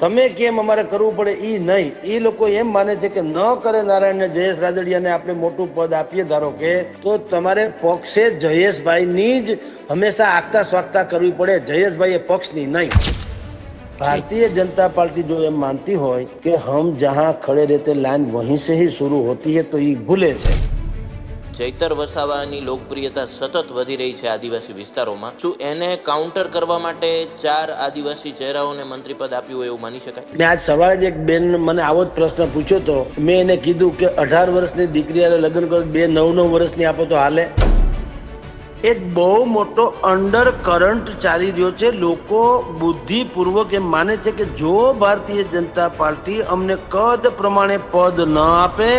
તમે કેમ અમારે કરવું પડે એ નહીં. એ લોકો એમ માને છે કે ન કરે નારાયણને જયેશ રાજડિયાને આપણે મોટું પદ આપીએ, ધારો કે, તો તમારે પક્ષે જયેશભાઈની જ હંમેશા આગતા સ્વાગતા કરવી પડે. જયેશભાઈ એ પક્ષની નહીં. ભારતીય જનતા પાર્ટી જો એમ માનતી હોય કે હમ જહાં ખડે રહેતે લાઈન વહીં સે શરૂ હોતી હે, તો એ ભૂલે છે. ચૈતર વસાવાની લોકપ્રિયતા સતત વધી રહી છે આદિવાસી વિસ્તારોમાં. શું એને કાઉન્ટર કરવા માટે ચાર આદિવાસી ચહેરાઓને મંત્રીપદ આપ્યું હોય એવું માની શકાય? મેં આજ સવારે જ એક બેન મને આવો જ પ્રશ્ન પૂછ્યો તો મેં એને કીધું કે અઢાર વર્ષની દીકરી લગ્ન કરો, બે નવ નવ વર્ષની આપો તો હાલે. એક બહુ મોટો અંડર કરંટ ચાલી રહ્યો છે. લોકો બુદ્ધિપૂર્વક એમ માને છે કે જો ભારતીય જનતા પાર્ટી અમને કદ પ્રમાણે પદ ન આપે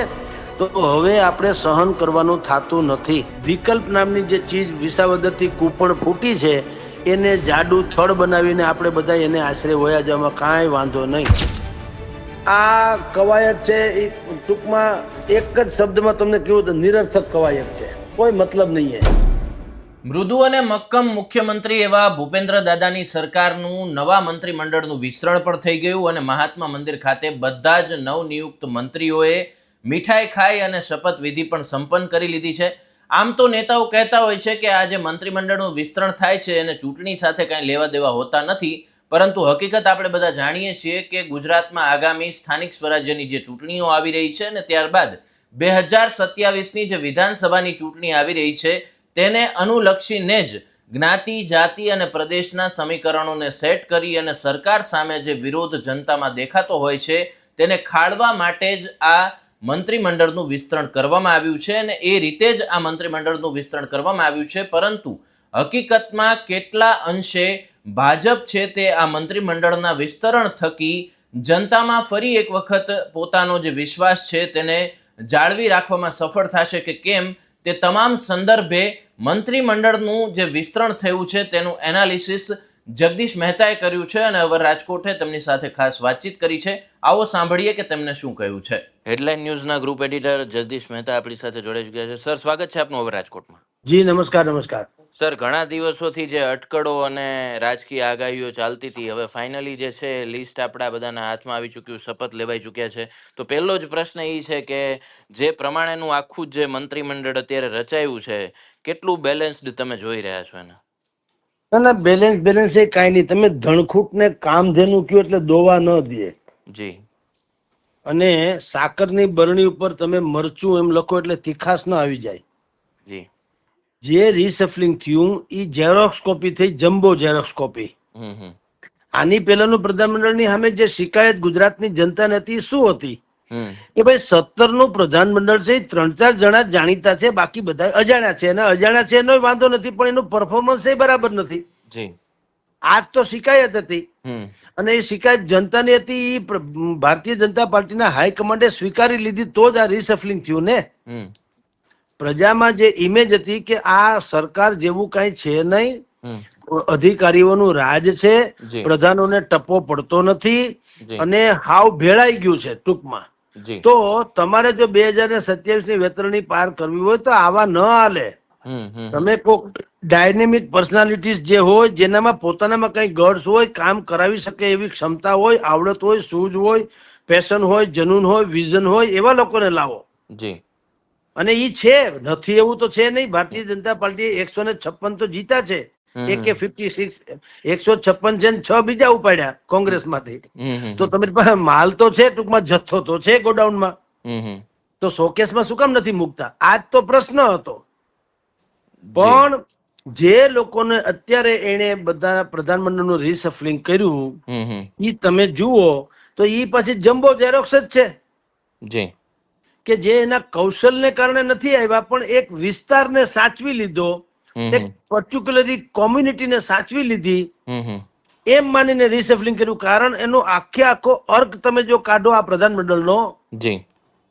તો હવે આપણે સહન કરવાનું થતું નથી. વિકલ્પ નામની જે ચીજ વિસાવદરથી કૂપણ ફૂટી છે, એને જાડુ થડ બનાવીને આપણે બધા એને આશરે વયા જવામાં કાંઈ વાંધો નહીં. આ કવાયત છે, એ ટૂંકમાં એક જ શબ્દમાં તમને કેવું તો નિરર્થક કવાયત છે. કોઈ મતલબ નહીં હે મૃદુ અને મક્કમ મુખ્યમંત્રી એવા ભૂપેન્દ્ર દાદાની સરકારનું નવા મંત્રીમંડળનું વિસ્તરણ પણ થઈ ગયું અને મહાત્મા મંદિર ખાતે બધા જ નવનિયુક્ત મંત્રીઓએ મીઠાઈ ખાઈ અને શપથવિધિ પણ સંપન્ન કરી લીધી છે. આમ તો નેતાઓ કહેતા હોય છે કે આ જે મંત્રીમંડળનું વિસ્તરણ થાય છે એને ચૂંટણી સાથે કાંઈ લેવા દેવા હોતા નથી. પરંતુ હકીકત આપણે બધા જાણીએ છીએ કે ગુજરાતમાં આગામી સ્થાનિક સ્વરાજ્યની જે ચૂંટણીઓ આવી રહી છે અને ત્યારબાદ બે હજાર સત્યાવીસની જે વિધાનસભાની ચૂંટણી આવી રહી છે, તેને અનુલક્ષીને જ જ્ઞાતિ, જાતિ અને પ્રદેશના સમીકરણોને સેટ કરી અને સરકાર સામે જે વિરોધ જનતામાં દેખાતો હોય છે, તેને ખાળવા માટે જ આ મંત્રીમંડળનું વિસ્તરણ કરવામાં આવ્યું છે અને એ રીતે જ આ મંત્રીમંડળનું વિસ્તરણ કરવામાં આવ્યું છે. પરંતુ હકીકતમાં કેટલા અંશે ભાજપ છે તે આ મંત્રીમંડળના વિસ્તરણ થકી જનતામાં ફરી એક વખત પોતાનો જે વિશ્વાસ છે તેને જાળવી રાખવામાં સફળ થશે કે કેમ તે તમામ સંદર્ભે મંત્રીમંડળનું જે વિસ્તરણ થયું છે તેનું એનાલિસિસ જગદીશ મહેતાએ કર્યું છે અને હવે રાજકોટે તેમની સાથે ખાસ વાતચીત કરી છે. આવો સાંભળીએ કે તેમને શું કહ્યું છે. હેડલાઇન ન્યૂઝના ગ્રુપ એડિટર જગદીશ મહેતા આપણી સાથે જોડાઈ ચુક્યા છે. સર સ્વાગત છે આપનું હવે રાજકોટમાં. જી નમસ્કાર નમસ્કાર. સર ઘણા દિવસોથી જે અટકળો અને રાજકીય આગાહીઓ ચાલતી હતી હવે ફાઇનલી જે છે લિસ્ટ આપણા બધાના હાથમાં આવી ચૂક્યું શપથ લેવાઈ ચૂક્યા છે. તો પહેલો જ પ્રશ્ન એ છે કે જે પ્રમાણેનું આખું જે મંત્રીમંડળ અત્યારે રચાયું છે કેટલું બેલેન્સ્ડ તમે જોઈ રહ્યા છો એને? ના ના બેલેન્સ બેલેન્સ એ કાંઈ નહીં. તમે ધણખૂટને કામધેનું કયો એટલે દોવા ન દે. જી. અને સાકરની બરણી ઉપર તમે મરચું એમ લખો એટલે તીખાસ ન આવી જાય. જી. જે રીસફલિંગ થયું એ ઝેરોક્સ કોપી થઈ જમ્બો ઝેરોક્સ કોપી આની પહેલાનું પ્રધાનમંડળની સામે જે શિકાયત ગુજરાતની જનતાને હતી શું હતી? કે ભાઈ સત્તરનું પ્રધાનમંડળ છે ત્રણ ચાર જણા જાણીતા છે બાકી બધા અજાણ્યા છે. અને અજાણ્યા છે એનો વાંધો નથી પણ એનું પરફોર્મન્સ એ બરાબર નથી. આજ તો શિકાયત હતી. અને એ શિકાયત જનતાની હતી ભારતીય જનતા પાર્ટીના હાઈકમાન્ડે સ્વીકારી લીધી તો જ આ રિસફલિંગ થયું ને. પ્રજામાં જે ઇમેજ હતી કે આ સરકાર જેવું કઈ છે નહીં અધિકારીઓનું રાજ છે પ્રધાનોને ટપ્પો પડતો નથી અને હાવ ભેળાઈ ગયું છે ટૂંકમાં. તો તમારે જો બે હજાર સત્યાવીસની વેતરણી પાર કરવી હોય તો આવા ન હાલે. તમે કોઈક ડાયનેમિક પર્સનાલિટીઝ જે હોય જેનામાં પોતાનામાં કઈ ગર્ડ્સ હોય કામ કરાવી શકે એવી ક્ષમતા હોય આવડત હોય સૂઝ હોય પેશન હોય જનૂન હોય વિઝન હોય એવા લોકોને લાવો. જી. અને ઈ છે નથી એવું તો છે નહીં. ભારતીય જનતા પાર્ટી એકસો ને છપ્પન તો જીતા છે. એકે ફિફ્ટી સિક્સ એકસો છપ્પન છે છ બીજા ઉપાડ્યા કોંગ્રેસમાંથી. તો તમારી પાસે માલ તો છે ટૂંકમાં જથ્થો તો છે ગોડાઉનમાં. તો શોકેસમાં શું કામ નથી મૂકતા? આજ તો પ્રશ્ન હતો. પણ જે લોકોને અત્યારે એને બધા પ્રધાનમંત્રીનું રિસફલિંગ કર્યું ઈ તમે જુઓ તો ઈ પછી જમ્બો ઝેરોક્સ જ છે. જી. કે જે એના કૌશલને કારણે નથી આવ્યા પણ એક વિસ્તારને સાચવી લીધો એક પર્ટિક્યુલરલી કોમ્યુનિટીને સાચવી લીધી એમ માનીને રિસેફલિંગ કર્યું. કારણ એનો આખે આખો અર્ક તમે જો કાઢો આ પ્રધાનમંડળનો જી.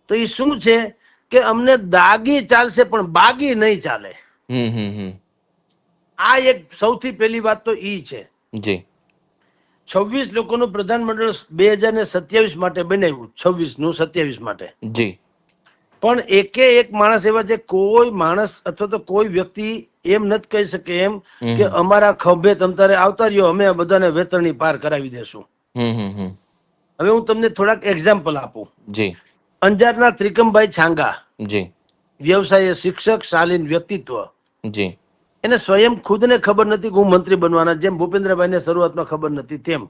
તો એ શું છે કે અમને દાગી ચાલશે પણ બાગી નહીં ચાલે. આ એક સૌથી પહેલી વાત તો ઈ છે. જી. છવ્વીસ લોકોનું પ્રધાનમંડળ બે હજાર ને સત્યાવીસ માટે બનાવ્યું. છવ્વીસનું સત્યાવીસ માટે. જી. પણ એકે એક માણસ એવા છે કોઈ માણસ અથવા તો કોઈ વ્યક્તિ એમ નથી કહી શકે એમ કે અમારા ખભે તમતારે આવતા રહ્યો અમે બધાને વેતરણી પાર કરાવી દેશું. હવે હું તમને થોડાક એક્ઝામ્પલ આપું. જી. અંજારના ત્રિકમભાઈ છાંગા. જી. વ્યવસાય શિક્ષક શાલીન વ્યક્તિત્વ. જી. એને સ્વયં ખુદને ખબર નથી કે હું મંત્રી બનવાના જેમ ભૂપેન્દ્રભાઈને શરૂઆતમાં ખબર નથી તેમ.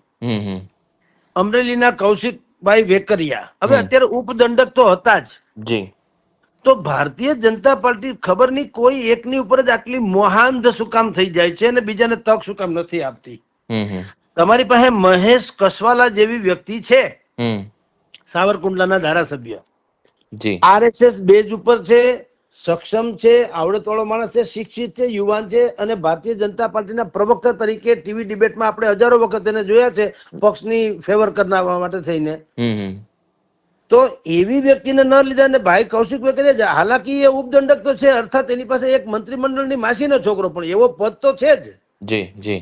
અમરેલીના કૌશિકભાઈ વેકરિયા. હવે અત્યારે ઉપદંડક તો હતા જ. જી. તો ભારતીય જનતા પાર્ટી ખબર નહીં કોઈ એકની ઉપર જ આટલી મોહાંધ શું કામ થઈ જાય છે અને બીજાને તક શું કામ નથી આપતી? તમારી પાસે મહેશ કસવાલા જેવી વ્યક્તિ છે? સાવરકુંડલાના ધારાસભ્ય. આરએસએસ બેઝ ઉપર છે સક્ષમ છે આવડતવાળો માણસ છે શિક્ષિત છે યુવાન છે અને ભારતીય જનતા પાર્ટીના પ્રવક્તા તરીકે ટીવી ડિબેટમાં આપણે હજારો વખત એને જોયા છે પક્ષની ફેવર કરવા માટે થઈને. તો એવી વ્યક્તિને ન લીધા ને ભાઈ કૌશિક વેકરિયા હાલાકી એ ઉપદંડક તો છે અર્થાત એની પાસે એક મંત્રીમંડળની માસીનો છોકરો પણ એવો પદ તો છે જ. જી જી.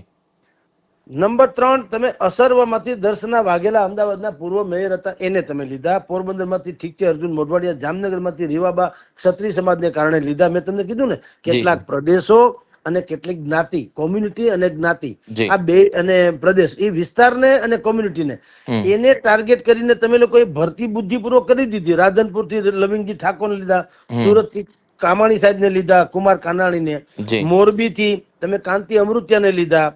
નંબર ત્રણ તમે અસર્વમાંથી દર્શના વાઘેલા અમદાવાદના પૂર્વ મેયર હતા એને તમે લીધા. પોરબંદરમાંથી ઠીક છે અર્જુન મોઢવાડિયા જામનગરમાંથી રીવાબા ક્ષત્રિય સમાજને કારણે લીધા. મેં તમને કીધું ને કેટલાક પ્રદેશો અને કેટલીક જ્ઞાતિ કોમ્યુનિટી અને જ્ઞાતિ. આ બે અને પ્રદેશ એ વિસ્તારને અને કોમ્યુનિટીને એને ટાર્ગેટ કરીને તમે લોકોએ ભરતી બુદ્ધિપૂર્વક કરી દીધી. રાધનપુરથી લવિંગજી ઠાકોરને લીધા. સુરતથી કામાણી સાહેબને લીધા કુમાર કાનાણીને. મોરબીથી તમે કાંતિ અમૃત્યાને લીધા.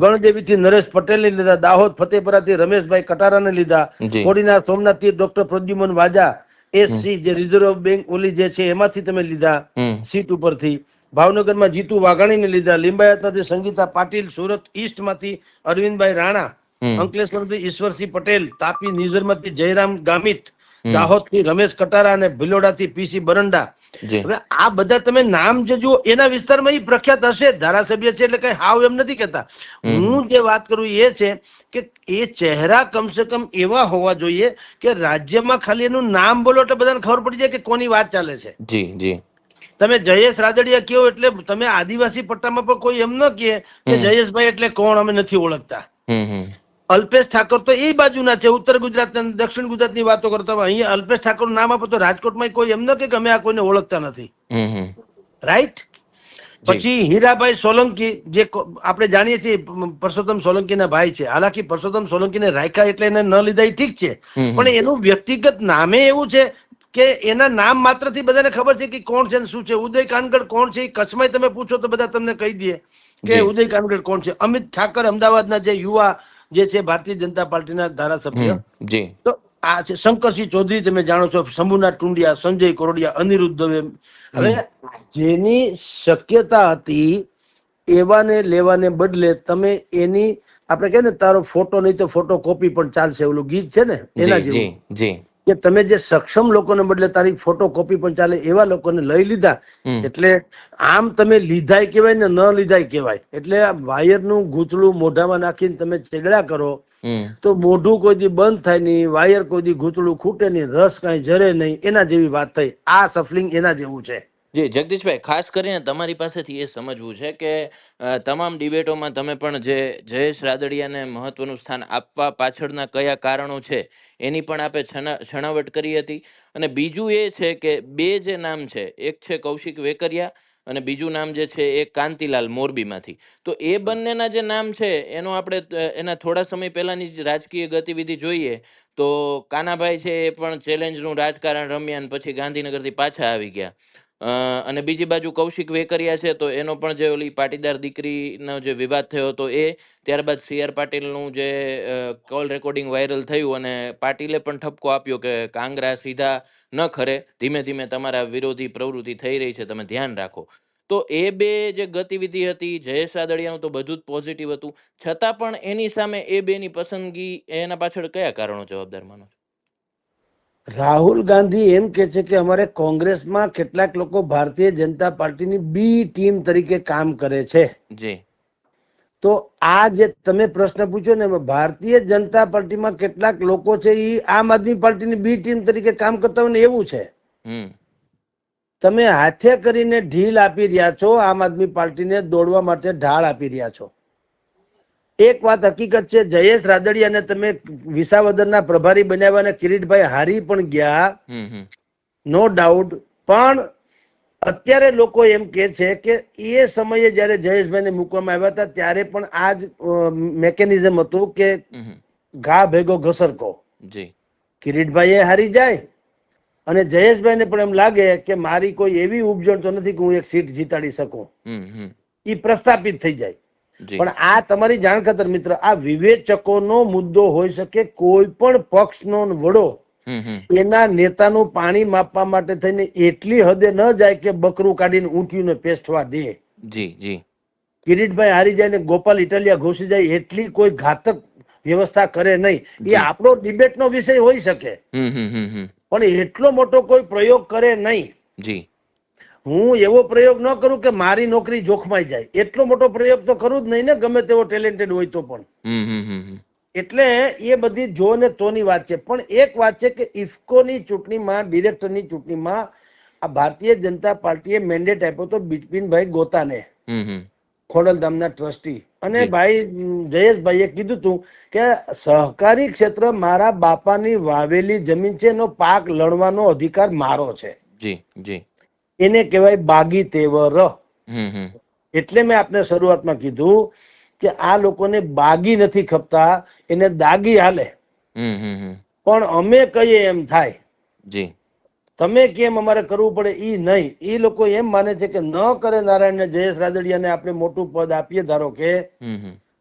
ગણદેવી થી નરેશ પટેલને લીધા. દાહોદ ફતેપરાથી રમેશભાઈ કટારા ને લીધા. કોડીના સોમનાથથી ડોક્ટર પ્રદ્યુમન વાજા. એસસી જે રિઝર્વ બેંક ઓલી જે છે એમાંથી તમે લીધા. સીટ ઉપરથી. ભાવનગરમાં જીતુ વાઘાણીને લીધા. લિંબાયતમાંથી સંગીતા પાટીલ સુરત ઈસ્ટમાંથી અરવિંદભાઈ રાણા અંકલેશ્વરથી ઈશ્વરસિંહ પટેલ તાપી નિઝરમાંથી જયરામ ગામિત દાહોદથી રમેશ કટારા અને ભિલોડાથી પીસી બરંડા. હવે આ બધા તમે નામ જે જુઓ એના વિસ્તારમાં એ પ્રખ્યાત હશે. ધારાસભ્ય છે એટલે કઈ હાવ એમ નથી કહેતા. હું જે વાત કરું એ છે કે એ ચહેરા કમસે કમ એવા હોવા જોઈએ કે રાજ્યમાં ખાલી એનું નામ બોલો એટલે બધાને ખબર પડી જાય કે કોની વાત ચાલે છે. જી જી. તમે જયેશ રાદડિયા કયો એટલે તમે આદિવાસી પટ્ટામાં પણ કોઈ એમ ન કહે કે જયેશભાઈ એટલે કોણ? અમે નથી ઓળખતા. અલ્પેશ ઠાકોર તો એ બાજુના છે ઉત્તર ગુજરાત દક્ષિણ ગુજરાતની વાતો કરતા અહીંયા અલ્પેશ ઠાકોર નામ આપો તો રાજકોટમાં કોઈ એમ ન કે અમે આ કોઈને ઓળખતા નથી. રાઈટ પછી હીરાભાઈ સોલંકી જે આપણે જાણીએ છીએ પરસોત્તમ સોલંકીના ભાઈ છે. હાલાકી પરસોત્તમ સોલંકીને રાખ્યા એટલે એને ન લીધા એ ઠીક છે. પણ એનું વ્યક્તિગત નામે એવું છે કે એના નામ માત્રથી બધાને ખબર છે કે કોણ છે શું છે? ઉદય કાનગડ કોણ છે? એ કચ્છમાં તમે પૂછો તો બધા તમને કહી દે કે ઉદય કાનગડ કોણ છે? અમિત ઠાકર અમદાવાદના જે યુવા જે છે ભારતીય જનતા પાર્ટીના ધારાસભ્ય. તો આ છે શંકરસિંહ ચૌધરી તમે જાણો છો શંભુનાથ ટુંડિયા સંજય કરોડિયા અનિરુદ્ધ દવે. હવે જેની શક્યતા હતી એવાને લેવાને બદલે તમે એની આપણે કહે ને તારો ફોટો નહીં તો ફોટો કોપી પણ ચાલશે ઓલું ગીત છે ને એના જેવું. કે તમે જે સક્ષમ લોકોને બદલે તારી ફોટો કોપી પણ ચાલે એવા લોકોને લઈ લીધા એટલે આમ તમે લીધાય કહેવાય ને ન લીધાય કહેવાય. એટલે આ વાયરનું ગૂંચળું મોઢામાં નાખીને તમે છેગડા કરો તો મોઢું કોઈ દી બંધ થાય નહીં વાયર કોઈ દી ગૂંચળું ખૂટે નહીં રસ કાંઈ જરે નહીં એના જેવી વાત થઈ. આ સફલિંગ એના જેવું છે. જી જગદીશભાઈ ખાસ કરીને તમારી પાસેથી એ સમજવું છે કે અ, તમામ ડિબેટોમાં તમે પણ જે જયેશ રાદડિયાને મહત્વનું સ્થાન આપવા પાછળના કયા કારણો છે એની પણ આપે છણાવટ કરી હતી. અને બીજું એ છે કે બે જે નામ છે એક છે કૌશિક વેકરિયા અને બીજું નામ જે છે એ કાંતિલાલ મોરબીમાંથી. તો એ બંનેના જે નામ છે એનો આપણે અ, એના થોડા સમય પહેલાની જ રાજકીય ગતિવિધિ જોઈએ તો કાનાભાઈ છે એ પણ ચેલેન્જનું રાજકારણ રમ્યા અને પછી ગાંધીનગરથી પાછા આવી ગયા. અને બીજી બાજુ કૌશિક વેકરિયા છે, તો એનો પણ જે ઓલી પાટીદાર દીકરીનો જે વિવાદ થયો હતો એ ત્યારબાદ સી આર પાટીલનું જે કોલ રેકોર્ડિંગ વાયરલ થયું અને પાટીલે પણ ઠપકો આપ્યો કે કાંગરા સીધા ન ખરે, ધીમે ધીમે તમારા વિરોધી પ્રવૃત્તિ થઈ રહી છે, તમે ધ્યાન રાખો તો એ બે જે ગતિવિધિ હતી, જયેશ રાદડિયાનું તો બધું જ પોઝિટિવ હતું છતાં પણ એની સામે એ બેની પસંદગી એના પાછળ કયા કારણો જવાબદાર માનો છો? રાહુલ ગાંધી એમ કે છે કે અમારે કોંગ્રેસમાં કેટલાક લોકો ભારતીય જનતા પાર્ટીની બી ટીમ તરીકે કામ કરે છે. જી. તો આ જે તમે પ્રશ્ન પૂછ્યો ને ભારતીય જનતા પાર્ટીમાં કેટલાક લોકો છે એ આમ આદમી પાર્ટીની બી ટીમ તરીકે કામ કરતા હોય ને એવું છે. તમે હાથે કરીને ઢીલ આપી રહ્યા છો આમ આદમી પાર્ટીને દોડવા માટે ઢાળ આપી રહ્યા છો. એક વાત હકીકત છે જયેશ રાદડિયાને તમે વિસાવદરના પ્રભારી બનાવ્યા અને કિરીટભાઈ હારી પણ ગયા નો ડાઉટ પણ અત્યારે લોકો એમ કે છે કે એ સમયે જ્યારે જયેશભાઈને મૂકવામાં આવ્યા હતા ત્યારે પણ આ જ મેકેનિઝમ હતું કે. ઘા ભેગો ઘસરકો. કિરીટભાઈ એ હારી જાય અને જયેશભાઈને પણ એમ લાગે કે મારી કોઈ એવી ઉપજણ તો નથી કે હું એક સીટ જીતાડી શકું. એ પ્રસ્થાપિત થઈ જાય. પણ આ તમારી જાણ ખાતર મિત્ર આ વિવેચકોનો મુદ્દો હોઈ શકે કોઈ પણ પક્ષનો વડો. હમ હમ. એના નેતાનું પાણી માપવા માટે થઈને એટલી હદે ન જાય કે બકરું કાઢીને ઊંટિયું પેસ્ટવા દે. જી જી. કિરીટભાઈ હારી જાય ને ગોપાલ ઇટાલિયા ઘૂસી જાય એટલી કોઈ ઘાતક વ્યવસ્થા કરે નહીં. એ આપણો ડિબેટનો વિષય હોઈ શકે. પણ એટલો મોટો કોઈ પ્રયોગ કરે નહીં. જી. હું એવો પ્રયોગ ન કરું કે મારી નોકરી જોખમાઈ જાય. એટલો મોટો પ્રયોગ તો કરું જ નહીં ને ગમે તેવો ટેલેન્ટેડ હોય તો પણ. એટલે એ બધી જો ને તોની વાત છે. પણ એક વાત છે કે ઇફકોની ચૂંટણીમાં ડિરેક્ટરની ચૂંટણીમાં આ ભારતીય જનતા પાર્ટીએ મેન્ડેટ આપ્યો તો બિપિનભાઈ ગોતાને ખોડલધામના ટ્રસ્ટી. અને ભાઈ જયેશભાઈએ કીધું હતું કે સહકારી ક્ષેત્ર મારા બાપાની વાવેલી જમીન છે એનો પાક લણવાનો અધિકાર મારો છે. જી જી. એને કહેવાય બાગી તેવર. એટલે મેં આપને શરૂઆતમાં કીધું કે આ લોકોને બાગી નથી ખપતા એને દાગી હાલે. પણ અમે કહીએ એમ થાય. જી. તમે કેમ અમારે કરવું પડે? એ નહીં. ઈ લોકો એમ માને છે કે ન કરે નારાયણને જયેશ રાદડિયાને આપણે મોટું પદ આપીએ ધારો કે.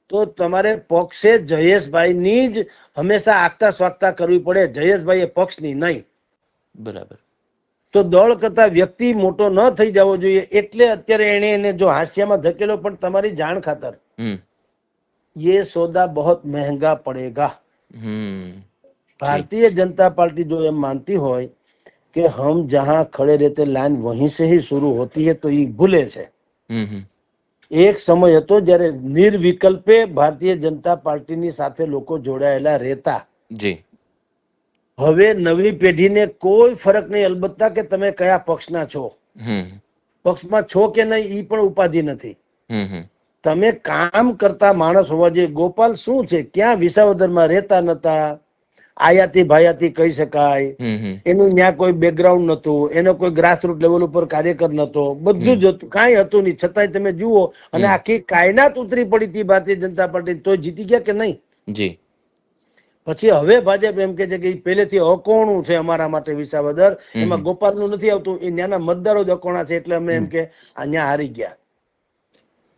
તો તમારે પક્ષે જયેશભાઈની જ હંમેશા આગતા સ્વાગતા કરવી પડે. જયેશભાઈ એ પક્ષની નહીં. બરાબર. તો દળ કરતા વ્યક્તિ મોટો ન થઈ જવો જોઈએ એટલે અત્યારે એને એને જો હાસ્યામાં ધકેલો પણ તમારી જાણ ખાતર હમ ये सौदा बहुत महंगा पड़ेगा હમ भारतीय जनता पार्टी जो ये मानती હોય कि हम जहां खड़े रहते लाइन वहीं से ही शुरू होती है तो ये भूले છે હમ હમ એક સમય હતો જ્યારે નિર્વિકલ્પે ભારતીય જનતા પાર્ટીની સાથે લોકો જોડાયેલા રહેતા જી હવે નવી પેઢીને કોઈ ફરક નહીં. અલબત્તા કે તમે કયા પક્ષના છો? પક્ષમાં છો કે નહીં એ પણ ઉપાધિ નથી. તમે કામ કરતા માણસ હોવા જોઈએ. ગોપાલ શું છે? ક્યાં વિસાવદરમાં રહેતા નતા? આયાતી ભાયાતી કહી શકાય. એનું ત્યાં કોઈ બેકગ્રાઉન્ડ નતું એનો કોઈ ગ્રાસરૂટ લેવલ ઉપર કાર્યકર નતો. બધું જ હતું. કાંઈ હતું નહીં. છતાંય તમે જુઓ અને આખી કાયનાત ઉતરી પડી હતી ભારતીય જનતા પાર્ટી તો જીતી ગયા કે નહીં? જી. પછી હવે ભાજપ એમ કે છે કે પહેલેથી અકોણું છે અમારા માટે વિસાવદર. એમાં એમાં ગોપાલનું નથી આવતું. એ ત્યાંના મતદારો જ અકોણા છે એટલે અમે એમ કે અહીંયા હારી ગયા.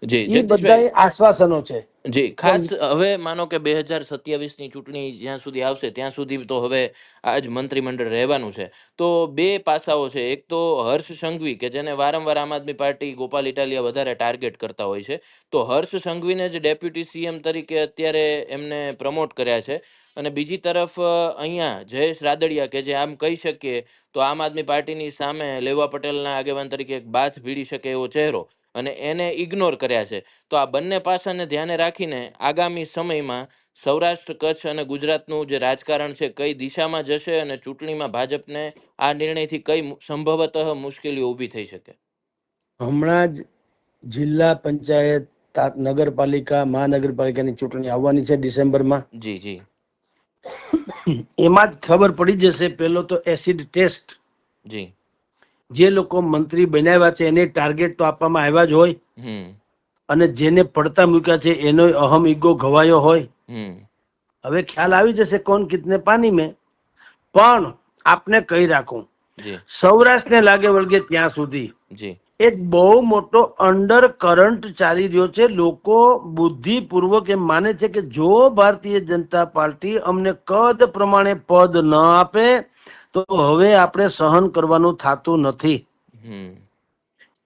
જી એ બધા આશ્વાસનો છે. જી ખાસ હવે માનો કે બે હજાર સત્યાવીસની ચૂંટણી જ્યાં સુધી આવશે ત્યાં સુધી તો હવે આ જ મંત્રીમંડળ રહેવાનું છે. તો બે પાસાઓ છે. એક તો હર્ષ સંઘવી કે જેને વારંવાર આમ આદમી પાર્ટી ગોપાલ ઇટાલિયા વધારે ટાર્ગેટ કરતા હોય છે તો હર્ષ સંઘવીને જ ડેપ્યુટી સીએમ તરીકે અત્યારે એમને પ્રમોટ કર્યા છે. અને બીજી તરફ અહીંયા જયેશ રાદડિયા કે જે આમ કહી શકીએ તો આમ આદમી પાર્ટીની સામે લેવા પટેલના આગેવાન તરીકે એક બાથ ભીડી શકે એવો ચહેરો. અને એને ઇગ્નોર કર્યા છે. તો આ બંને પાસાને ધ્યાને રાખીને આગામી સમયમાં સૌરાષ્ટ્ર કચ્છ અને ગુજરાતનું જે રાજકારણ છે કઈ દિશામાં જશે અને ચૂંટણીમાં ભાજપને આ નિર્ણયથી કઈ સંભવતઃ મુશ્કેલીઓ ઊભી થઈ શકે? હમણાં જ જિલ્લા પંચાયત નગરપાલિકા મહાનગરપાલિકાની ચૂંટણી આવવાની છે ડિસેમ્બરમાં. જી જી. એમાં જ ખબર પડી જશે પેલો તો એસિડ ટેસ્ટ. જી. જે લોકો મંત્રી બનાવ્યા છે એને ટાર્ગેટ તો આપવામાં આવ્યા જ હોય. અને જેને પડતા મૂક્યા છે એનો અહમ ઈગો ઘવાયો હોય. હવે ખ્યાલ આવી જશે કોણ કિતને પાની મેં. પણ આપને કહી રાખું. સૌરાષ્ટ્રને લાગે વળગે ત્યાં સુધી. એક બહુ મોટો અંડર કરંટ ચાલી રહ્યો છે. લોકો બુદ્ધિપૂર્વક એમ માને છે કે જો ભારતીય જનતા પાર્ટી અમને કદ પ્રમાણે પદ ન આપે તો હવે આપણે સહન કરવાનું થતું નથી.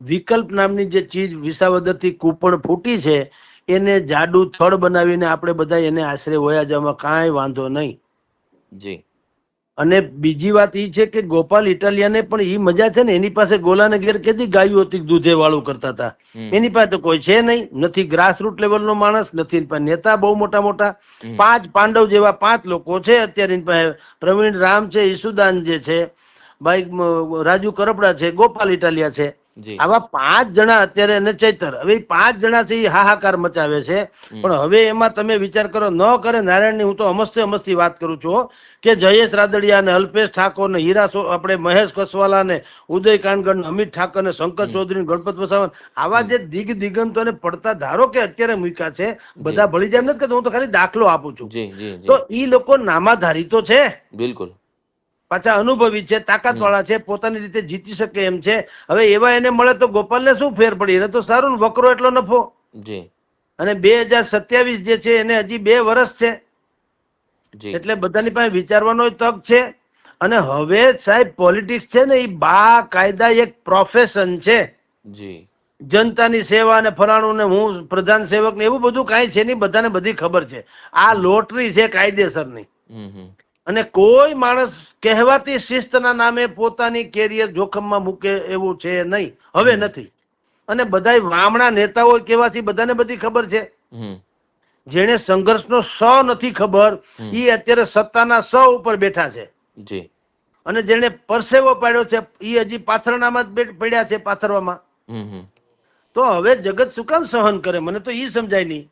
વિકલ્પ નામની જે ચીજ વિસાવદરથી કૂપણ ફૂટી છે એને જાડુ થડ બનાવીને આપણે બધા એને આશરે વયા જવામાં કાંઈ વાંધો નહીં. જી. અને બીજી વાત એ છે કે ગોપાલ ઇટાલિયાને પણ એ મજા છે ને એની પાસે ગોલાને ઘેર કેદી ગાયું હતી દૂધે વાળું કરતા હતા. એની પાસે તો કોઈ છે નહીં નથી ગ્રાસરૂટ લેવલનો માણસ નથી એની પાસે નેતા બહુ મોટા મોટા. પાંચ પાંડવ જેવા પાંચ લોકો છે અત્યારે એની પાસે પ્રવીણ રામ છે ઈસુદાન જે છે ભાઈ રાજુ કરપડા છે ગોપાલ ઇટાલિયા છે. આવા પાંચ જણા અત્યારે અને ચૈતર. હવે પાંચ જણા છે એ હાહાકાર મચાવે છે. પણ હવે એમાં તમે વિચાર કરો ન કરે નારાયણની હું તો અમસ્તે અમસ્તી વાત કરું છું કે જયેશ રાદડિયા ને અલ્પેશ ઠાકોર ને હીરા આપણે મહેશ કસવાલા ને ઉદય કાનગઢ ને અમિત ઠાકર ને શંકર ચૌધરી ગણપત વસાવન આવા જે દિગ દિગંતો ને પડતા ધારો કે અત્યારે મૂક્યા છે બધા ભળી જાય નથી કહેતો હું તો ખાલી દાખલો આપું છું. તો એ ઈ લોકો નામાધારી તો છે? બિલકુલ. પાછા અનુભવી છે તાકાત વાળા છે પોતાની રીતે જીતી શકે એમ છે. હવે એવા એને મળે તો ગોપાલને શું ફેર પડી? એને તો સારું વકરો એટલો નફો. જી. અને બે હજાર સત્યાવીસ જે છે એને હજી બે વર્ષ છે. એટલે બધાની પાસે વિચારવાનો તક છે. અને હવે સાહેબ પોલિટિક્સ છે ને એ બા કાયદા એક પ્રોફેશન છે. જી. જનતાની સેવા અને ફલાણું ને હું પ્રધાન સેવક ને એવું બધું કાંઈ છે નહીં બધાને બધી ખબર છે. આ લોટરી છે કાયદેસરની. અને કોઈ માણસ કહેવાતી શિસ્તના નામે પોતાની કેરિયર જોખમમાં મૂકે એવું છે નહીં. હવે નથી. અને બધાય વામણા નેતાઓ કેવા છે બધાને બધી ખબર છે. જેને સંઘર્ષનો સ નથી ખબર એ ઈ અત્યારે સત્તાના સ ઉપર બેઠા છે. અને જેને પરસેવો પાડ્યો છે ઈ હજી પાથરણામાં જ પડ્યા છે પાથરવામાં. તો હવે જગત શું કામ સહન કરે? મને તો ઈ સમજાય નહીં.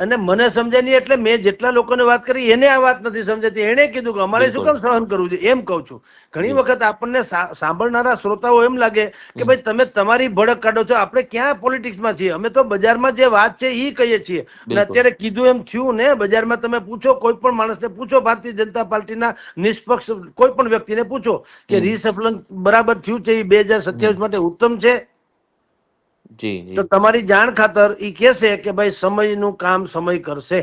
અને મને સમજાય નહીં એટલે મેં જેટલા લોકોને વાત કરી એને આ વાત નથી સમજાતી. એણે કીધું કે અમારે શું કામ સહન કરવું છે? એમ કહું છું. ઘણી વખત આપણને સાંભળનારા શ્રોતાઓ એમ લાગે કે ભાઈ તમે તમારી ભડક કાઢો છો. આપણે ક્યાં પોલિટિક્સમાં છીએ? અમે તો બજારમાં જે વાત છે એ કહીએ છીએ. અને અત્યારે કીધું એમ થયું ને બજારમાં તમે પૂછો કોઈ પણ માણસને પૂછો ભારતીય જનતા પાર્ટીના નિષ્પક્ષ કોઈ પણ વ્યક્તિને પૂછો કે રીસફલન બરાબર થયું છે એ બે હજાર સત્યાવીસ માટે ઉત્તમ છે? જી તો તમારી જાણ ખાતર ઈ કહેશે કે ભાઈ સમયનું કામ સમય કરશે.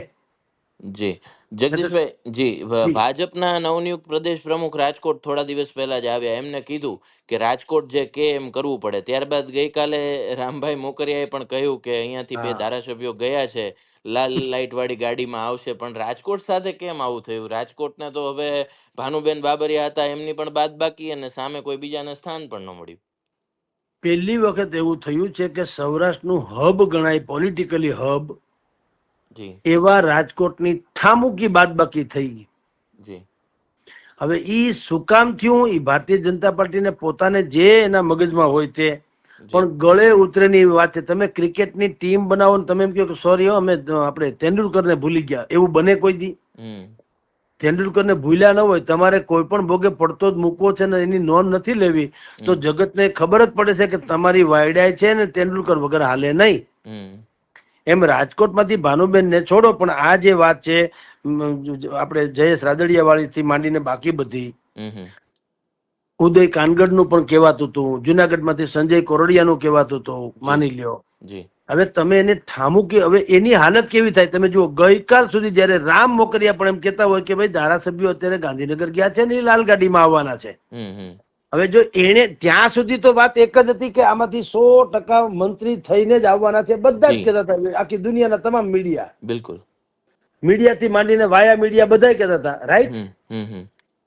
જી. જગદીશભાઈ જી ભાજપના નવનિયુક્ત પ્રદેશ પ્રમુખ રાજકોટ થોડા દિવસ પહેલા જ આવ્યા. એમને કીધું કે રાજકોટ જે કે એમ કરવું પડે. ત્યારબાદ ગઈકાલે રામભાઈ મોકરિયાએ પણ કહ્યું કે અહીંયાથી બે ધારાસભ્યો ગયા છે. લાલ લાઇટ વાળી ગાડીમાં આવશે. પણ રાજકોટ સાથે કેમ આવું થયું? રાજકોટને તો હવે ભાનુબેન બાબરિયા હતા. એમની પણ બાદ બાકી અને સામે કોઈ બીજાને સ્થાન પણ ન મળ્યું. પહેલી વખત એવું થયું છે કે સૌરાષ્ટ્રનું હબ ગણાય પોલિટિકલી હબ એવા રાજકોટની ઠામુકી બાદબાકી થઈ ગઈ. હવે ઈ શું કામ થયું? ઈ ભારતીય જનતા પાર્ટીને પોતાને જે એના મગજમાં હોય તે. પણ ગળે ઉતરેની વાત છે. તમે ક્રિકેટની ટીમ બનાવો ને તમે એમ કહો કે સોરી અમે આપણે તેંડુલકરને ભૂલી ગયા. એવું બને કોઈ દી? તેંડુલકરને ભૂલ્યા ન હોય તમારે કોઈ પણ ભોગે પડતો જ મૂકવો છે ને એની નોંધ નથી લેવી તો જગતને ખબર જ પડે છે કે તમારી વાયડાય છે ને તેંડુલકર વગર હાલે નહીં. એમ રાજકોટમાંથી ભાનુબેનને છોડો પણ આ જે વાત છે આપણે જયેશ રાદડિયા વાળીથી માંડીને બાકી બધી. ઉદય કાનગઢ કાનગડનું પણ કહેવાતું હતું જુનાગઢમાંથી સંજય કોરડિયાનું કહેવાતું હતું માની લ્યો. જી. હવે તમે એને ઠામુકી હવે એની હાલત કેવી થાય? તમે જુઓ ગઈકાલ સુધી જ્યારે રામ મોકરિયા પણ એમ કહેતા હોય કે ભાઈ ધારાસભ્યો અત્યારે ગાંધીનગર ગયા છે ને એ લાલગાડીમાં આવવાના છે. હવે જો એને ત્યાં સુધી તો વાત એક જ હતી કે આમાંથી સો ટકા મંત્રી થઈને જ આવવાના છે. બધા જ. કહેતા હતા આખી દુનિયાના તમામ મીડિયા. બિલકુલ. મીડિયાથી માંડીને વાયા મીડિયા બધા કહેતા હતા રાઈટ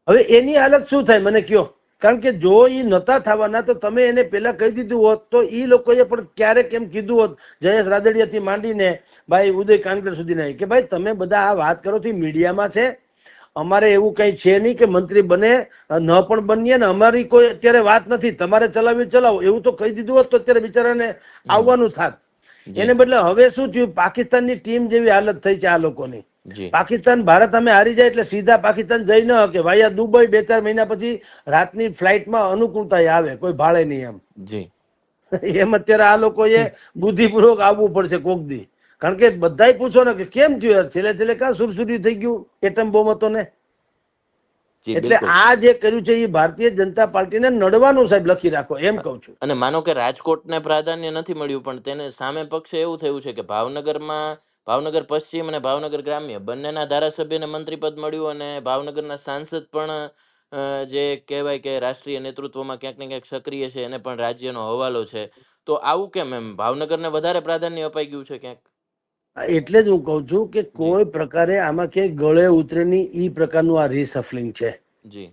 હવે એની હાલત શું થાય? મને કયો. કારણ કે જો એ નતા થવાના તો તમે એને પેલા કહી દીધું હોત તો એ લોકોએ પણ ક્યારેક એમ કીધું હોત જયેશ રાદડિયાથી માંડીને ભાઈ ઉદય કાનગર સુધી કે ભાઈ તમે બધા આ વાત કરો છો મીડિયામાં છે. અમારે એવું કઈ છે નહીં કે મંત્રી બને ન પણ બનીએ ને અમારી કોઈ અત્યારે વાત નથી. તમારે ચલાવી ચલાવો. એવું તો કહી દીધું હોત તો અત્યારે બિચારાને આવવાનું થાત. એને બદલે હવે શું થયું? પાકિસ્તાનની ટીમ જેવી હાલત થઈ છે આ લોકોની. પાકિસ્તાન ભારત અમે હારી જાય એટલે સીધા પાકિસ્તાન જઈ ન કે ભાઈ દુબઈ બે ચાર મહિના પછી રાતની ફ્લાઇટમાં અનુકૂળતા આવે કોઈ ભાડે નહીં એમ. જી. એમ અત્યારે આ લોકોએ બુદ્ધિપૂર્વક આવવું પડશે કોક દી. કારણ કે બધાય પૂછો ને કે કેમ થયું છેલ્લે છેલ્લે કાં સુરસુરી થઈ ગયું એટમ બોમ્બ હતો ને? એટલે આ જે કર્યું છે એ ભારતીય જનતા પાર્ટીને નડવાનું સાહેબ લખી રાખો એમ કહું છું. અને માનો કે રાજકોટને પ્રાધાન્ય નથી મળ્યું પણ તેને સામે પક્ષે એવું થયું છે કે ભાવનગરમાં ભાવનગર પશ્ચિમ અને ભાવનગર ગ્રામ્ય બંનેના ધારાસભ્યને મંત્રીપદ મળ્યું અને ભાવનગરના સાંસદ પણ જે કહેવાય કે રાષ્ટ્રીય નેતૃત્વમાં ક્યાંક ને ક્યાંક સક્રિય છે એને પણ રાજ્યનો હવાલો છે. તો આવું કેમ એમ? ભાવનગરને વધારે પ્રાધાન્ય અપાઈ ગયું છે ક્યાંક? એટલે જ હું કહું છું કે કોઈ પ્રકારે આમાં કે ગળે ઉતરેની ઈ પ્રકારનું આ રીસફલિંગ છે. જી.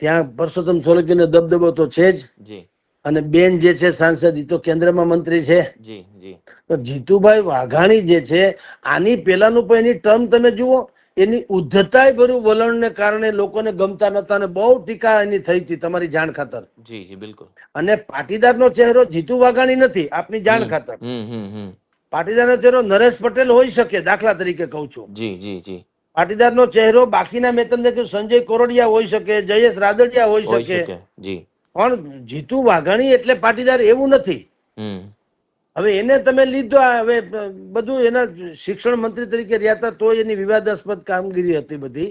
ત્યાં પરસોત્તમ સોલંકીનો દબદબો તો છે જ. જી. અને બેન જે છે સાંસદ ઈ તો કેન્દ્રમાં મંત્રી છે. જી જી. તો જીતુભાઈ વાઘાણી જે છે આની પહેલાનું પણ એની ટર્મ તમે જુઓ એની ઉદ્ધતાય ભર્યું વલણને કારણે લોકોને ગમતા નતા અને બહુ ટીકા એની થઈ હતી તમારી જાણ ખાતર. જી જી બિલકુલ. અને પાટીદારનો ચહેરો જીતુ વાઘાણી નથી આપની જાણ ખાતર. પાટીદારનો ચહેરો નરેશ પટેલ હોઈ શકે દાખલા તરીકે કહું છું. જી જી જી. પાટીદારનો ચહેરો બાકીના મેં તમને કહ્યું સંજય કોરડિયા હોઈ શકે જયેશ રાદડિયા હોઈ શકે. જી. પણ જીતુ વાઘાણી એટલે પાટીદાર એવું નથી. હવે એને તમે લીધો હવે બધું એના શિક્ષણ મંત્રી તરીકે રહ્યા હતા તો એની વિવાદાસ્પદ કામગીરી હતી બધી.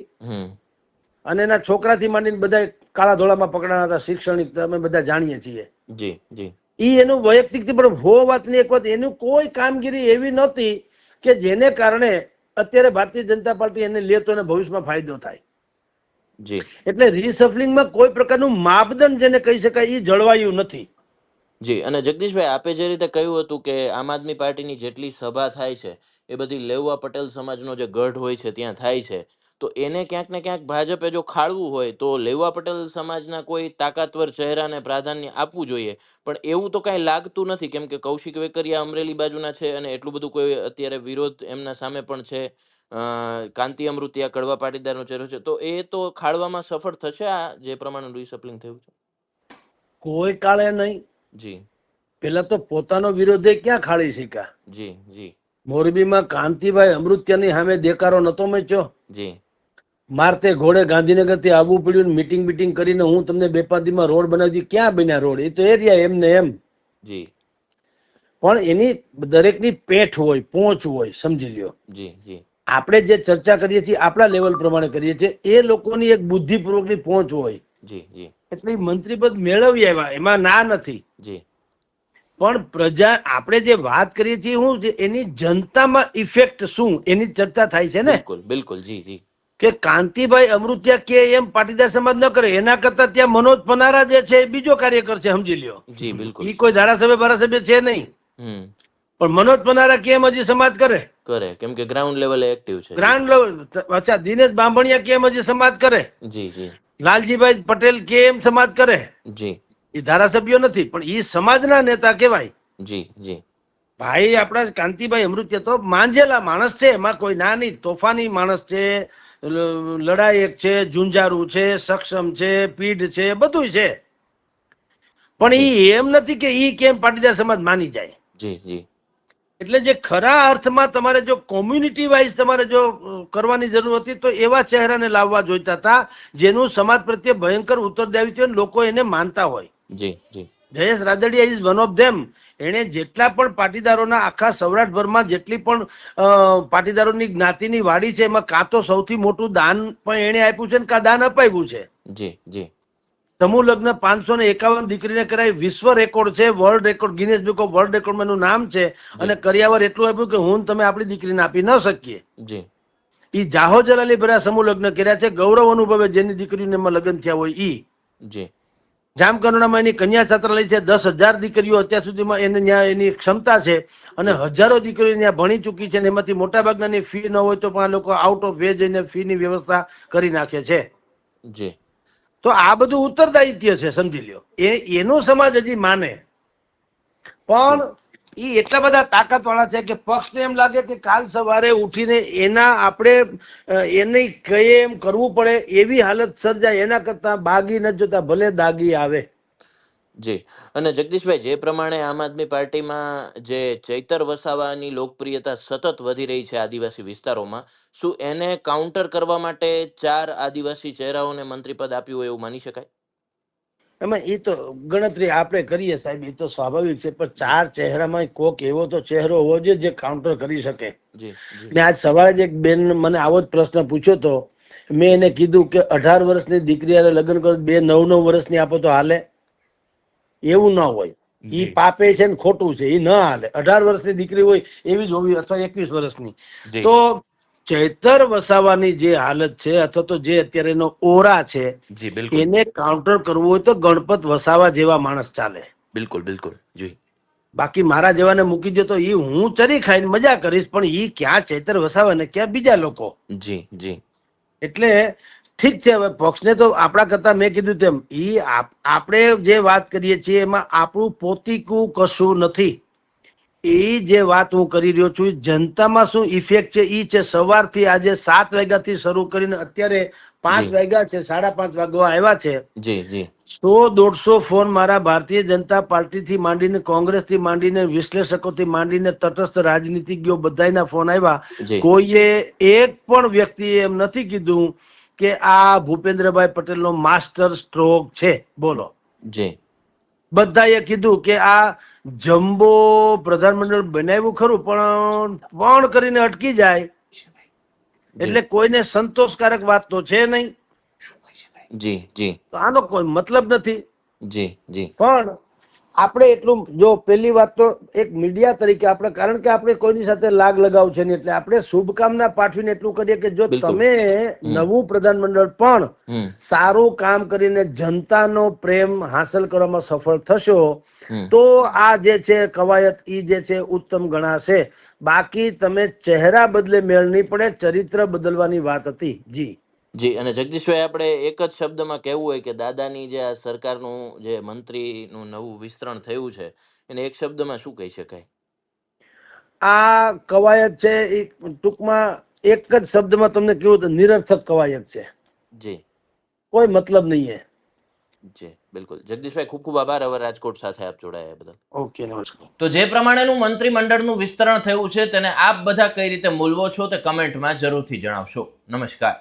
અને એના છોકરાથી માંડીને બધા કાળા ધોળામાં પકડાણા હતા શિક્ષણિક અમે બધા જાણીએ છીએ. જી જી. ઈ એનું વૈયક્તિક પણ હો વાતની એક વાત એનું કોઈ કામગીરી એવી નહોતી કે જેને કારણે અત્યારે ભારતીય જનતા પાર્ટી એને લે તો એને ભવિષ્યમાં ફાયદો થાય. જી. એટલે રિસફલિંગમાં કોઈ પ્રકારનું માપદંડ જેને કહી શકાય એ જળવાયું નથી. જી, અને જગદીશભાઈ, આપે જે રીતે કહ્યું હતું કે આમ આદમી પાર્ટીની જેટલી સભા થાય છે, એ બધી લેવા પટેલ સમાજનો જે ગઢ હોય છે, ત્યાં થાય છે. તો એને ક્યાંક ને ક્યાંક ભાજપે જો ખાળવું હોય, તો લેવા પટેલ સમાજના કોઈ તાકાતવર ચહેરાને પ્રાધાન્ય આપવું જોઈએ. પણ એવું તો કાંઈ લાગતું નથી, કેમ કે કૌશિક વેકરિયા અમરેલી બાજુના છે અને એટલું બધું કોઈ અત્યારે વિરોધ એમના સામે પણ છે. કાંતિ અમૃતિયા કડવા પાટીદારનો ચહેરો છે. તો એ તો ખાળવામાં સફળ થશે આ જે પ્રમાણે રિસપ્લિંગ થયું છે? કોઈ કાળે નહીં. જી. પેલા તો પોતાનો વિરોધે ક્યાં ખાળી શીખા જી જી. મોરબીમાં કાંતિભાઈ અમૃત્યાની સામે દેકારો નતો મચ્યો. જી. મારતે ઘોડે ગાંધીનગરથી આવવું પડ્યું મીટિંગ બીટિંગ કરીને હું તમને બેપાદીમાં રોડ બનાવી. ક્યાં બન્યા રોડ? એ તો એરિયા એમને એમ. જી. પણ એની દરેકની પેઠ હોય પહોંચ હોય સમજી લ્યો. જી જી. આપણે જે ચર્ચા કરીએ છીએ આપણા લેવલ પ્રમાણે કરીએ છીએ એ લોકોની એક બુદ્ધિપૂર્વકની પહોંચ હોય. જી જી. એટલે મંત્રી પદ મેળવી આવ્યા એમાં ના નથી. જી. પણ પ્રજા આપણે જે વાત કરીએ છીએ હું એની જનતામાં ઇફેક્ટ શું એની ચર્ચા થાય છે ને? બિલકુલ બિલકુલ જી જી. કે કાંતિભાઈ અમૃત્યા કે એમ પાટીદાર સમાજ ન કરે એના કરતા ત્યાં મનોજ પનારા જે છે એ બીજો કાર્યકર છે સમજી લ્યો. જી બિલકુલ. એ કોઈ ધારાસભ્ય ધારાસભ્ય છે નહીં. પણ મનોજ પનારા કેમ હજી સમાજ કરે? કરે કેમ કે ગ્રાઉન્ડ લેવલે એક્ટિવ છે. ગ્રાન્ડ લેવલ અચ્છા દિનેશ બાંભણિયા કેમ હજી સમાજ કરે? જી જી. લાલજીભાઈ પટેલ કેમ સમાજ કરે? જી. એ ધારાસભ્યો નથી પણ એ સમાજના નેતા કહેવાય. જી જી. ભાઈ આપણા કાંતિભાઈ અમૃત્ય તો માંજેલા માણસ છે એમાં કોઈ નાની તોફાની માણસ છે લડાયક છે ઝુંઝાරු છે સક્ષમ છે પીઢ છે બધું છે. પણ ઈ એમ નથી કે ઈ કેમ પાટીદાર સમાજ માની જાય. જી જી. એટલે જે ખરા અર્થમાં તમારે જો કોમ્યુનિટી વાઇઝ તમારે જો કરવાની જરૂર હતી તો એવા ચહેરાને લાવવા જોઈતા હતા જેનું સમાજ પ્રત્યે ભયંકર ઉત્તરદાયિત્વ હોય લોકો એને માનતા હોય. જી જી. Jayesh Radadiya is one of them એણે જેટલા પણ પાટીદારોના આખા સૌરાષ્ટ્રભરમાં જેટલી પણ પાટીદારોની જ્ઞાતિની વાડી છે એમાં કાં તો સૌથી મોટું દાન પણ એણે આપ્યું છે ને કાં દાન અપાવ્યું છે. જી જી. સમૂહ લગ્ન પાંચસો ને એકાવન દીકરીને કરાય. વિશ્વ રેકોર્ડ છે world record Guinness book of world record એનું નામ છે. અને કરિયાવર એટલું આપ્યું કે હું તમે આપણી દીકરીને આપી ન શકીએ. ઈ જાહો જલાલી ભર્યા સમૂહ લગ્ન કર્યા છે. ગૌરવ અનુભવે જેની દીકરીને એમાં લગ્ન થયા હોય ઈ. જામકંડોળામાં એની કન્યા છાત્રાલય છે. દસ હજાર દીકરીઓ અત્યાર સુધીમાં એને ત્યાં એની ક્ષમતા છે. અને હજારો દીકરીઓ ત્યાં ભણી ચૂકી છે અને એમાંથી મોટા ભાગનાની ફી ન હોય તો પણ આ લોકો આઉટ ઓફ વે જઈને ફી ની વ્યવસ્થા કરી નાખે છે. જી. તો આ બધું ઉત્તરદાયિત્વ છે, સમજી લ્યો. એ, એનો સમાજ હજી માને. પણ એ એટલા બધા તાકાત વાળા છે કે પક્ષને એમ લાગે કે કાલ સવારે ઉઠીને એના આપણે એને કહીએ એમ કરવું પડે એવી હાલત સર્જાય, એના કરતા બાગી ન જોતા ભલે દાગી આવે. જી. અને જગદીશભાઈ જે પ્રમાણે આમ આદમી પાર્ટીમાં જે ચૈતર વસાવાની લોકપ્રિયતા સતત વધી રહી છે આદિવાસી વિસ્તારોમાં શું એને કાઉન્ટર કરવા માટે ચાર આદિવાસી ચહેરાઓને મંત્રીપદ આપ્યું હોય એવું માની શકાય? એમાં એ તો ગણતરી આપણે કરીએ સાહેબ એ તો સ્વાભાવિક છે પણ ચાર ચહેરામાં કોક એવો તો ચહેરો હોવો જોઈએ જે કાઉન્ટર કરી શકે. મેં આજ સવારે જ એક બેન મને આવો જ પ્રશ્ન પૂછ્યો તો મેં એને કીધું કે અઢાર વર્ષની દીકરી લગ્ન કરો બે નવ નવ વર્ષની આપો તો હાલે. એવું ન હોય. એ પાપે છે ને ખોટું છે એ ન હાલે. અઢાર વર્ષની દીકરી હોય એવી જ હોવી અથવા એકવીસ વર્ષની. તો ચૈતર વસાવાની જે હાલત છે અથવા તો જે અત્યારે એનો ઓરા છે એને કાઉન્ટર કરવું હોય તો ગણપત વસાવા જેવા માણસ ચાલે. બિલકુલ બિલકુલ. જી. બાકી મારા જેવાને મૂકી દો તો એ હું ચરી ખાઈને મજા કરીશ પણ ઈ ક્યાં ચૈતર વસાવા ને ક્યાં બીજા લોકો? જી જી. એટલે ઠીક છે હવે પક્ષને તો આપણા કરતા મેં કીધું તેમ ઈ આપણે જે વાત કરીએ છીએ એમાં આપણું પોતીકું કશું નથી. એ જે વાત હું કરી રહ્યો છું જનતામાં શું ઇફેક્ટ છે એ છે સવારથી આજે સાત વાગ્યાથી શરૂ કરીને અત્યારે પાંચ વાગ્યા છે સાડા પાંચ વાગવા આવ્યા છે. જી જી. સો દોઢસો ફોન મારા ભારતીય જનતા પાર્ટીથી માંડીને કોંગ્રેસથી માંડીને વિશ્લેષકોથી માંડીને તટસ્થ રાજનીતિજ્ઞો બધાના ફોન આવ્યા. કોઈએ એક પણ વ્યક્તિએ એમ નથી કીધું કે આ ભૂપેન્દ્રભાઈ પટેલનો માસ્ટર સ્ટ્રોક છે? બોલો. જી. બધાએ કીધું કે આ જમ્બો પ્રધાનમંડળ બનાવ્યું ખરું પણ પણ કરીને અટકી જાય? એટલે કોઈને સંતોષકારક વાત તો છે નહીં. જી જી. તો આનો કોઈ મતલબ નથી. જી જી. પણ આપણે એટલું જો પહેલી વાત તો એક મીડિયા તરીકે આપણે કારણ કે આપણે કોઈની સાથે લાગ લગાવ છે નહીં એટલે આપણે શુભકામના પાઠવીને એટલું કરીએ કે જો તમે નવું પ્રધાનમંડળ પણ સારું કામ કરીને જનતાનો પ્રેમ હાંસલ કરવામાં સફળ થશો તો આ જે છે કવાયત ઈ જે છે ઉત્તમ ગણાશે. બાકી તમે ચહેરા બદલે મેળ નહીં પડે ચરિત્ર બદલવાની વાત હતી. જી. જી અને જગદીશભાઈ આપણે એક જ શબ્દમાં કહેવું હોય કે દાદાની જે આ સરકારનું જે મંત્રીનું નવું વિસ્તરણ થયું છે એને એક શબ્દમાં શું કહી શકાય? આ કવાયત છે એ ટૂંકમાં એક જ શબ્દમાં તમને કહ્યું તો નિરર્થક કવાયત છે. જી. કોઈ મતલબ નહીં હે જી બિલકુલ. જગદીશભાઈ ખૂબ ખૂબ આભાર. હવે રાજકોટ સાથે આપ જોડાયા બદલ. ઓકે નમસ્કાર. તો જે પ્રમાણેનું મંત્રીમંડળનું વિસ્તરણ થયું છે તેને આપ બધા કઈ રીતે મૂલવો છો તે કમેન્ટમાં જરૂરથી જણાવશો. નમસ્કાર.